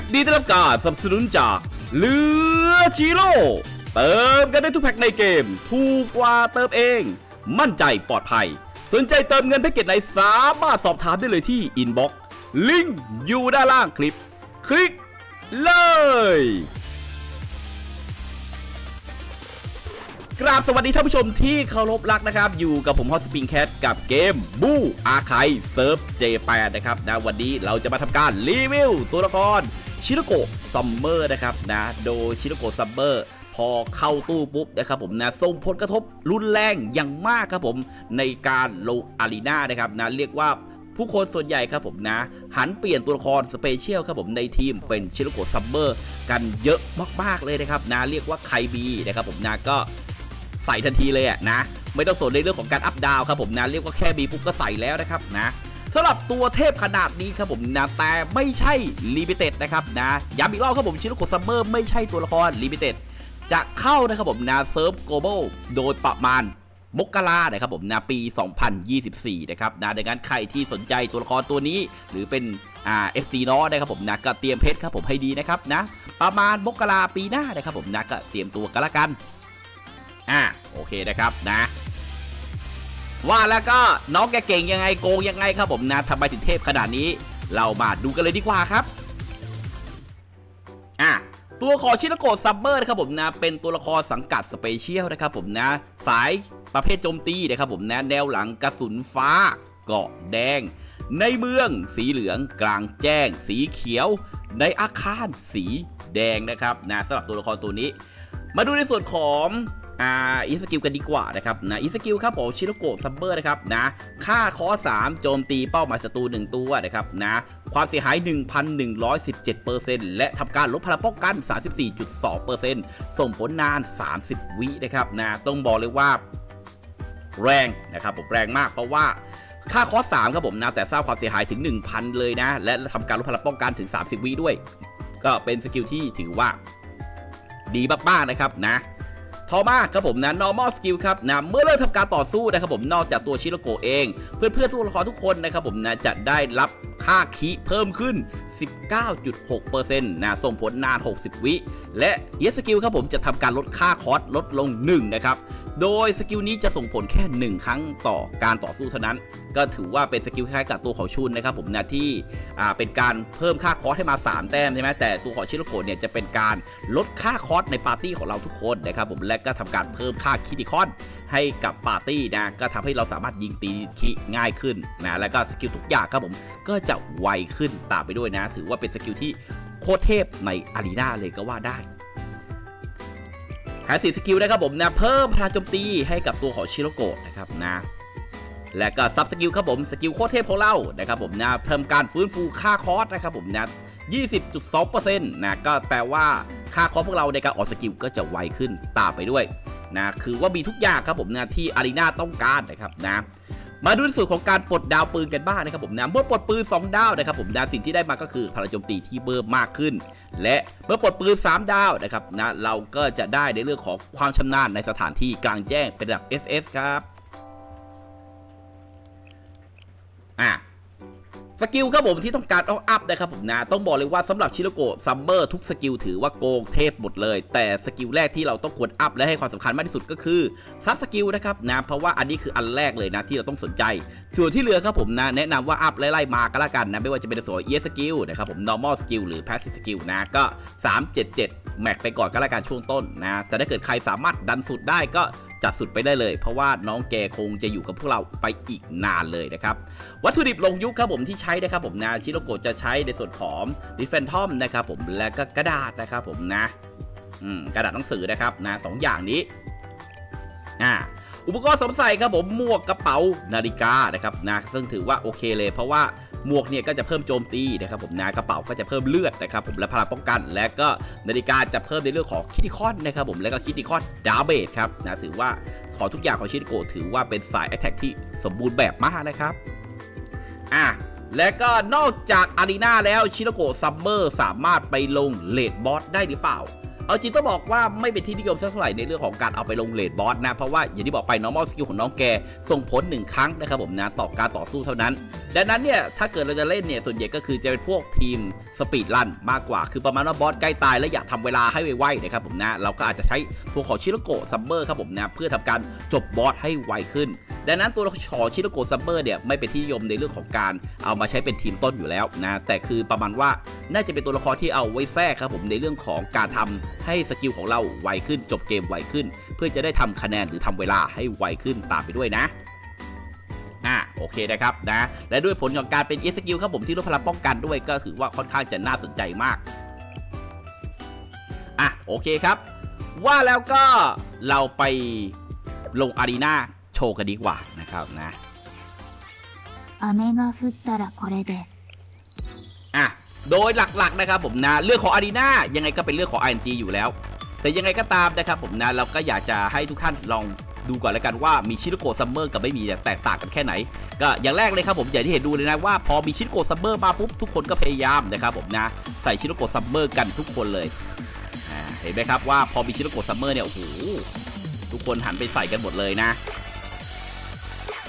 ลิปนี้ได้รับการสนับสนุนจากเรือจิโร่เติมกันได้ทุกแพ็คในเกม ถูกกว่าเติมเอง มั่นใจปลอดภัย สนใจเติมเงินแพ็กเกจไหนสามารถสอบถามได้เลยที่อินบ็อกซ์ลิงก์อยู่ด้านล่างคลิป คลิกเลยกราบสวัสดีท่านผู้ชมที่เคารพรักนะครับ อยู่กับผมฮอสปริงแคทกับเกมบูอาไคเซิร์ฟ J8 นะครับนะวันนี้เราจะมาทำการรีวิวตัวละคร ชิโรโกะซัมเมอร์นะครับนะโดยชิโรโกะซัมเมอร์พอเข้าตู้ปุ๊บนะครับผมนะส่งผลกระทบรุนแรงอย่างมากครับผมในการลงอารีนานะครับนะเรียกว่าผู้คนส่วนใหญ่ครับผมนะ หันเปลี่ยนตัวละครสเปเชียลครับผมในทีมเป็นชิโรโกะซัมเมอร์กันเยอะมากๆเลยนะครับนะเรียกว่าใครบีนะครับผมนะก็ใส่ทันทีเลยอะนะ ไม่ต้องสนในเรื่องของการอัพดาวครับผมนะ เรียกว่าแค่บีปุ๊บก็ใส่แล้วนะครับนะ สำหรับตัวเทพขนาดนี้ครับผมนะแต่ไม่ใช่ลิมิเต็ดนะครับนะย้ำอีกรอบครับผมชิโนโกซัมเมอร์ไม่ใช่ตัวละครลิมิเต็ดจะเข้านะครับผมนะเซิร์ฟโกลบอลโดยประมาณมกรานะครับผมนะปี 2024 นะครับนะดังนั้นใครที่สนใจตัวละครตัวนี้ หรือเป็นอ่า FC น้อนะครับผมนะก็เตรียมเพชรครับผมให้ดีนะครับนะประมาณมกราปีหน้านะครับผมนะก็เตรียมตัวกันละกันอะโอเคนะครับนะ ว่าแล้วก็น้องแกเก่งยังไงโกงยังไงครับผมนะทำไมถึงเทพขนาดนี้ เรามาดูกันเลยดีกว่าครับอะตัวของชินโกะซัมเมอร์นะครับผมนะเป็นตัวละครสังกัดสเปเชียลนะครับผมนะ สายประเภทโจมตีนะครับผมนะแนวหลังกระสุนฟ้า เกาะแดง ในเมืองสีเหลืองกลางแจ้ง สีเขียว ในอาคารสีแดงนะครับนะสำหรับตัวละครตัวนี้ มาดูในส่วนของ อ่าอีสกิลกันดีกว่านะครับนะอีสกิลครับผมชิโรโกะซัมเบอร์นะครับนะค่าคอ3โจมตีเป้าหมายศัตรู1ตัวนะครับนะความเสียหาย 1,117%และทำการลดพลังป้องกัน 34.2%ส่งผลนาน 30 วินะครับนะต้องบอกเลยว่าแรงนะครับผมแรงมากเพราะว่าค่าคอส3ครับผมนะแต่สร้างความเสียหายถึง 1,000 เลยนะ และทำการลดพลังป้องกันถึง 30 วิด้วย ก็เป็นสกิลที่ถือว่าดีมากๆนะครับนะ พอมาครับผมนะ normal skill ครับนะเมื่อเริ่มทำการต่อสู้นะครับผมนอกจากตัวชิโรโกะเองเพื่อนเพื่อนๆตัวละครทุกคนนะครับผมนะจะได้รับค่าคีเพิ่มขึ้น 19.6%นะส่งผลนาน 60 วิ และเยสกิลครับผมจะทำการลดค่าคอสลดลง 1 นะครับ โดยสกิลนี้จะส่งผลแค่ 1 ครั้งต่อการต่อสู้เท่านั้น ก็ถือว่าเป็นสกิลคล้ายกับตัวของชุนนะครับผมนะที่เป็นการเพิ่มค่าคอสให้มา 3 แต้มใช่ไหมแต่ตัวของชิโรโกะเนี่ยจะเป็นการลดค่าคอสในปาร์ตี้ของเราทุกคนนะครับผมและก็ทำการเพิ่มค่าคิติคอนให้กับปาร์ตี้นะก็ทำให้เราสามารถยิงตีคิง่ายขึ้นนะแล้วก็สกิลทุกอย่างครับผมก็จะไวขึ้นตามไปด้วยนะ ถือว่าเป็นสกิลที่โคตรเทพในอารีนาเลยก็ว่าได้ หาสีสกิลนะครับผมนะเพิ่มพลังโจมตีให้กับตัวของชิโรโกะนะครับนะและก็ซับสกิลครับผมสกิลโคตรเทพของเรานะครับผมนะเพิ่มการฟื้นฟูค่าคอสนะครับผมนะ20.2%นะก็แปลว่าค่าคอสพวกเราในการออกสกิลก็จะไวขึ้นตามไปด้วยนะคือว่ามีทุกอย่างครับผมนะที่อารีนาต้องการนะครับนะ มาดูในส่วนของการปลดดาวปืนกันบ้างนะครับผมนะเมื่อปลดปืน 2 ดาวนะครับผมนะสิ่งที่ได้มาก็คือพลังโจมตีที่เพิ่มมากขึ้น และเมื่อปลดปืน 3 ดาวนะครับนะเราก็จะได้ในเรื่องของความชำนาญในสถานที่กลางแจ้งเป็นระดับ SS ครับอะ สกิลครับผมที่ต้องการเอาอัพนะครับผมนะต้องบอกเลยว่าสำหรับชิโรโกะซัมเมอร์ทุกสกิลถือว่าโกงเทพหมดเลย แต่สกิลแรกที่เราต้องควรอัพและให้ความสำคัญมากที่สุดก็คือซับสกิลนะครับนะเพราะว่าอันนี้คืออันแรกเลยนะที่เราต้องสนใจ ส่วนที่เหลือครับผมนะแนะนำว่าอัพไล่ๆมาก็แล้วกันนะไม่ว่าจะเป็นส่วน ES skill นะครับผม normal skill หรือ passive skill นะก็ 377 แม็กไปก่อนก็แล้วกันช่วงต้นนะแต่ถ้าเกิดใครสามารถดันสุดได้ก็ จัดสุดไปได้เลย เพราะว่าน้องแกคงจะอยู่กับพวกเราไปอีกนานเลยนะครับ วัตถุดิบลงยุคครับผมที่ใช้นะครับผมนะชิโรโกะจะใช้ในส่วนของดิเฟนทอมนะครับผมและก็กระดาษนะครับผมนะมกระดาษหนังสือนะครับนะสองอย่างนี้อ่าอุปกรณ์สวมใส่ครับผมหมวกกระเป๋านาฬิกานะครับนะซึ่งถือว่าโอเคเลยเพราะว่า หมวกเนี่ยก็จะเพิ่มโจมตีนะครับผมนะกระเป๋าก็จะเพิ่มเลือดนะครับผมและพลังป้องกัน และก็นาฬิกาจะเพิ่มในเรื่องของคิติคอนนะครับผมและก็คิติคอนดาเบสครับนะถือว่าของทุกอย่างของชิโรโกะถือว่าเป็นสายแอ t แทกที่สมบูรณ์แบบมากนะครับอะและก็นอกจากอารีนาแล้วชิโนโกะซัมเมอร์สามารถไปลงเลดบอสได้หรือเปล่า เอาจริงต้องบอกว่าไม่เป็นที่นิยมสักเท่าไหร่ในเรื่องของการเอาไปลงเลดบอสนะ เพราะว่าอย่างที่บอกไป normal skill ของน้องแกส่งผลหนึ่งครั้งนะครับผมนะต่อการต่อสู้เท่านั้น ดังนั้นเนี่ยถ้าเกิดเราจะเล่นเนี่ยส่วนใหญ่ก็คือจะเป็นพวกทีมสปีดรันมากกว่า คือประมาณว่าบอสใกล้ตายแล้วอยากทำเวลาให้ไวๆนะครับผมนะเราก็อาจจะใช้ตัวของชิโรโกะซัมเมอร์ครับผมนะเพื่อทำการจบบอสให้ไวขึ้น ดังนั้นตัวขอชิโรโกะซัมเมอร์เนี่ยไม่เป็นที่นิยมในเรื่องของการเอามาใช้เป็นทีมต้นอยู่แล้วนะแต่คือประมาณว่าน่าจะเป็นตัวละครที่เอาไว้แทรกครับผมในเรื่องของการทำให้สกิลของเราไวขึ้น จบเกมไวขึ้น เพื่อจะได้ทำคะแนนหรือทำเวลาให้ไวขึ้นตามไปด้วยนะ อ่าโอเคนะครับนะ และด้วยผลของการเป็นเอสกิลครับผมที่ลดพลังป้องกันด้วยก็ถือว่าค่อนข้างจะน่าสนใจมาก อ่ะโอเคครับ ว่าแล้วก็เราไปลงอารีนาโชว์กันดีกว่านะครับนะ 雨が降ったらこれで อ่ะ โดยหลักๆนะครับผมนะเรื่องของอารีนายังไงก็เป็นเรื่องของ RNG อยู่แล้ว แต่ยังไงก็ตามนะครับผมนะเราก็อยากจะให้ทุกท่านลองดูก่อนแล้วกันว่ามีชิโรโกซัมเมอร์กับไม่มีเนี่ยแตกต่างกันแค่ไหน ก็อย่างแรกเลยครับผมอย่างที่เห็นดูเลยนะว่าพอมีชิโรโกซัมเมอร์มาปุ๊บทุกคนก็พยายามนะครับผมนะใส่ชิโรโกซัมเมอร์กันทุกคนเลยเห็นไหมครับว่าพอมีชิโรโกซัมเมอร์เนี่ยโอ้โหทุกคนหันไปใส่กันหมดเลยนะ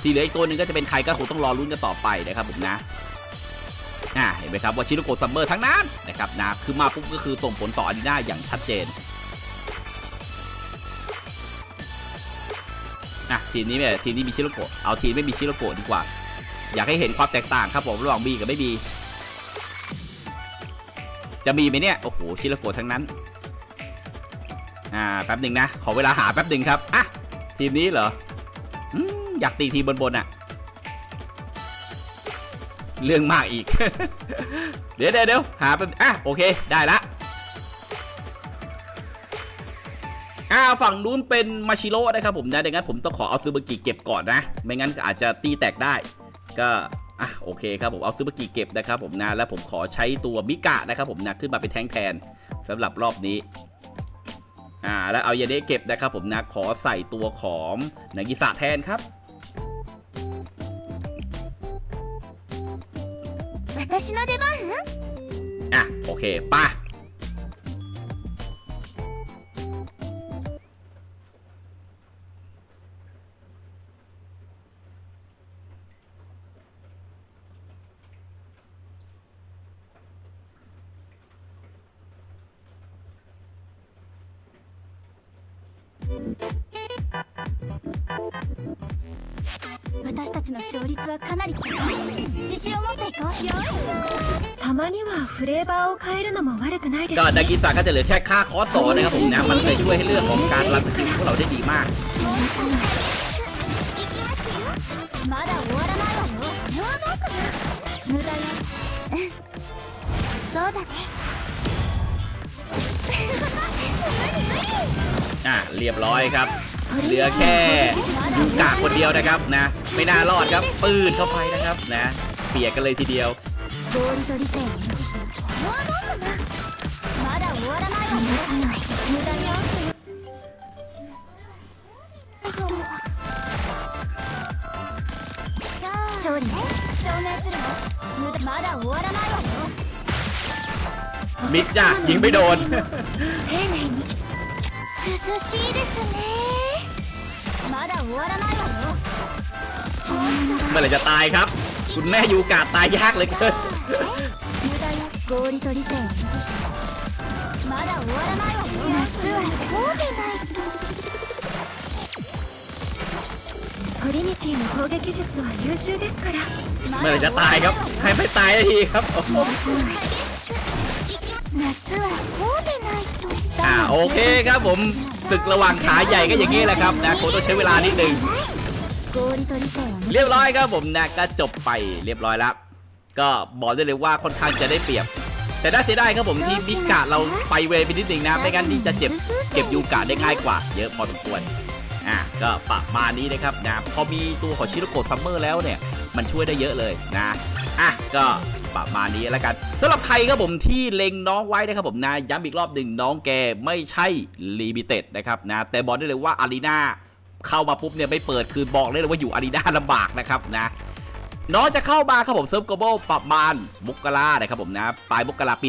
ที่เหลืออีกตัวหนึ่งก็จะเป็นใครก็คงต้องรอลุ้นกันต่อไปนะครับผมนะ อ่าเห็นไหมครับว่าชิโรโกซัมเมอร์ทั้งนั้นนะครับนะคือมาปุ๊บก็คือส่งผลต่ออารีนาอย่างชัดเจนอะทีมนี้เนี่ยทีมนี้มีชิโรโกะเอาทีมไม่มีชิโรโกะดีกว่า อยากให้เห็นความแตกต่างครับผมระหว่างมีกับไม่มีจะมีไหมเนี่ยโอ้โหชิโรโกะทั้งนั้นอ่าแป๊บหนึ่งนะขอเวลาหาแป๊บหนึ่งครับอะทีมนี้เหรออยากตีทีมบนๆอะ เรื่องมากอีก เดี๋ยวเดี๋ยวเดี๋ยวหาเป็นอะโอเคได้ละอ่าฝั่งนู้นเป็นมาชิโร่นะครับผมนะดังนั้นผมต้องขอเอาซูเบกิเก็บก่อนนะ ไม่งั้นอาจจะตีแตกได้ ก็อะโอเคครับผมเอาซูเบกิเก็บนะครับผมนะแล้วผมขอใช้ตัวมิกะนะครับผมนะขึ้นมาเป็นแทงแทนสำหรับรอบนี้อ่าแล้วเอายาเดะเก็บนะครับผมนะขอใส่ตัวของนากิสะแทนครับ 私の出番 อ่ะโอเคไป่ะ たちの勝率はかなり高い自信を持っていこうよいしょたまにはフレーバーを変えるのも悪くないです ก็ ね นากิสะก็จะเหลือแค่ค่าคอร์สสอนนะครับผมนะมันเลยช่วยให้เรื่องของการรันสกิลพวกเราได้ดีมาก まだ終わらないわよこれはどうかな無駄ようんそうだね無理無理 อ่ะเรียบร้อยครับ เหลือแค่ยูกะคนเดียวนะครับนะ ไม่น่ารอดครับ ปืนเข้าไปนะครับนะ เปียกกันเลยทีเดียว 合理と理性をこれはどうかなまだ終わらないわよ無駄よ勝利ね証明するわ無駄まだ終わらないわよ มิดจ้ะยิงไม่โดน 丁寧に涼しいですね เมื่อไหร่จะตายครับ คุณแม่อยู่กาดตายยากเลยเกินเมื่อไหร่จะตายครับ ให้ไม่ตายทีครับอ่าโอเคครับผม ศึกระหว่างขาใหญ่ก็อย่างนี้แหละครับนะโคต้องใช้เวลานิดนึงเรียบร้อยครับผมนะก็จบไปเรียบร้อยแล้วก็บอกได้เลยว่าค่อนข้างจะได้เปรียบ แต่ได้เสียดายครับผมที่มิกะเราไปเวไปนิดนึงนะไม่งั้นนี่จะเจ็บเก็บยูกะได้ง่ายกว่า เยอะพอสมควรอะก็ประมาณนี้นะครับนะพอมีตัวของชิโรโกะซัมเมอร์แล้วเนี่ย มันช่วยได้เยอะเลยนะอะก็ ประมาณนี้แล้วกันสำหรับใครครับผมที่เล็งน้องไว้นะครับผมนะย้ำอีกรอบหนึ่งน้องแกไม่ใช่ลิมิเต็ดนะครับนะแต่บอกได้เลยว่าอารีนาเข้ามาปุ๊บเนี่ยไม่เปิดคือบอกเลยว่าอยู่อารีนาลำบากนะครับนะน้องจะเข้ามาครับผมเซิร์ฟโกลบอลประมาณมกรานะครับผมนะปลายมกราปี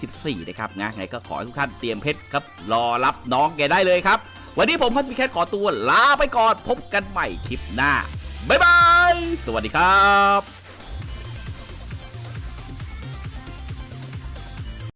2024 นะครับนะไงก็ขอให้ทุกท่านเตรียมเพชรครับ รอรับน้องแกได้เลยครับ วันนี้ผมพัสมิแคทขอตัวลาไปก่อน พบกันใหม่คลิปหน้า บ๊ายบาย สวัสดีครับ